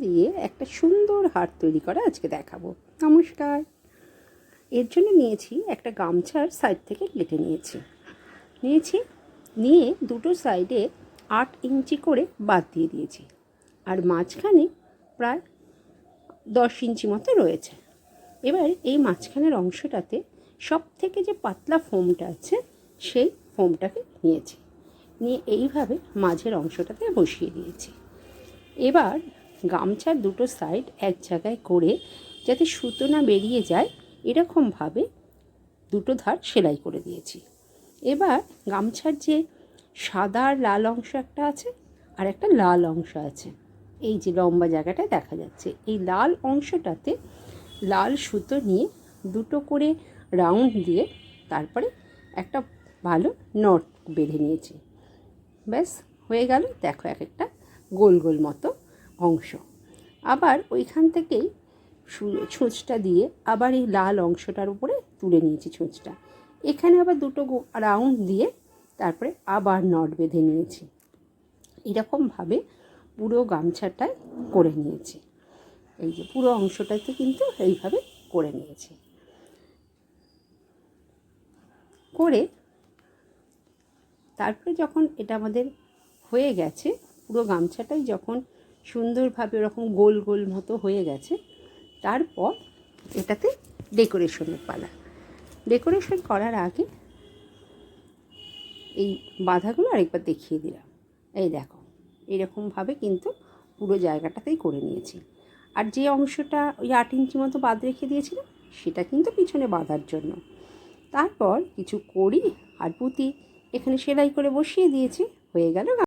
দিয়ে একটা সুন্দর হার তৈরি করা আজকে দেখাবো। নমস্কার। এর জন্য নিয়েছি একটা গামছার সাইড থেকে কেটে নিয়েছি। নিয়েছি, নিয়ে দুটো সাইডে আট ইঞ্চি করে বাদ দিয়ে দিয়েছি। আর মাঝখানে প্রায় দশ ইঞ্চি মতো রয়েছে। এবার এই মাঝখানের অংশটাতে সব থেকে যে পাতলা ফোমটা আছে, সেই ফোমটাকে নিয়েছি। নিয়ে এইভাবে মাঝের অংশটাতে বসিয়ে দিয়েছি। এবার গামছার দুটো সাইড এক জায়গায় করে যাতে সুতো না বেরিয়ে যায়, এরকমভাবে দুটো ধার সেলাই করে দিয়েছি। এবার গামছার যে সাদা আর লাল অংশ একটা আছে, আর একটা লাল অংশ আছে। এই যে লম্বা জায়গাটা দেখা যাচ্ছে। এই লাল অংশটাতে লাল সুতো নিয়ে দুটো করে রাউন্ড দিয়ে তারপরে একটা ভালো নট বেঁধে নিয়েছি। ব্যাস, হয়ে গেল। দেখো এক একটা গোল গোল মতো অংশ। আবার ওইখান থেকেই ছোঁচটা দিয়ে আবার এই লাল অংশটার উপরে তুলে নিয়েছি ছুঁচটা। এখানে আবার দুটো রাউন্ড দিয়ে তারপরে আবার নট বেঁধে নিয়েছি। এরকমভাবে পুরো গামছাটায় করে নিয়েছি। এই যে পুরো অংশটাতে কিন্তু এইভাবে করে নিয়েছি। করে তারপরে যখন এটা আমাদের হয়ে গেছে, পুরো গামছাটাই যখন সুন্দরভাবে ওরকম গোল গোল মতো হয়ে গেছে। তারপর এটাতে ডেকোরেশনের পালা। ডেকোরেশন করার আগে এই বাধাগুলো আরেকবার দেখিয়ে দিলাম। এই দেখো, এরকমভাবে কিন্তু পুরো জায়গাটাতেই করে নিয়েছি। আর যে অংশটা ওই আট ইঞ্চি মতো বাদ রেখে দিয়েছিলাম, সেটা কিন্তু পিছনে বাঁধার জন্য। তারপর কিছু করি আর পুঁতি এখানে সেলাই করে বসিয়ে দিয়েছি, হয়ে গেল